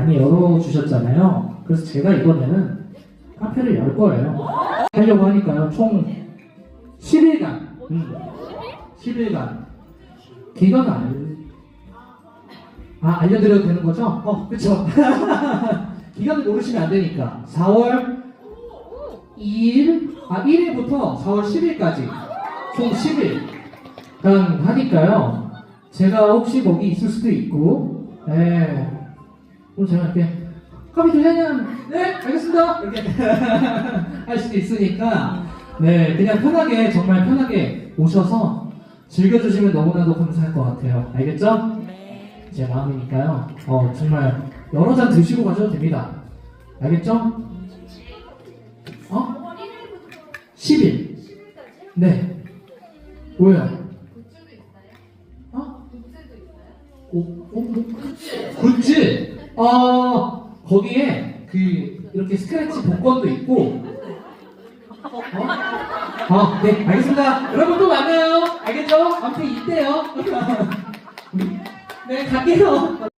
많이 열어주셨잖아요. 그래서 제가 이번에는 카페를 열 거예요. 하려고 하니까요. 총 10일간. 음, 10일간. 기간을 알... 아, 알려드려도 되는 거죠? 어, 그쵸. 기간을 모르시면 안 되니까. 4월 2일, 아, 1일부터 4월 10일까지. 총 10일. 간 하니까요. 제가 혹시 거기 있을 수도 있고, 예. 그럼 제가 이렇게, 커피 드려냐? 네, 알겠습니다. 이렇게 할 수도 있으니까, 네, 그냥 편하게, 정말 편하게 오셔서 즐겨주시면 너무나도 감사할 것 같아요. 알겠죠? 제 마음이니까요. 어, 정말 여러 잔 드시고 가셔도 됩니다. 알겠죠? 어? 10일. 네. 뭐예요? 어? 오, 오, 뭐? 굿즈. 어, 거기에 그 이렇게 스크래치 복권도 있고. 어? 어, 네, 알겠습니다. 여러분 또 만나요. 알겠죠? 아무튼 이때요. 네, 갈게요.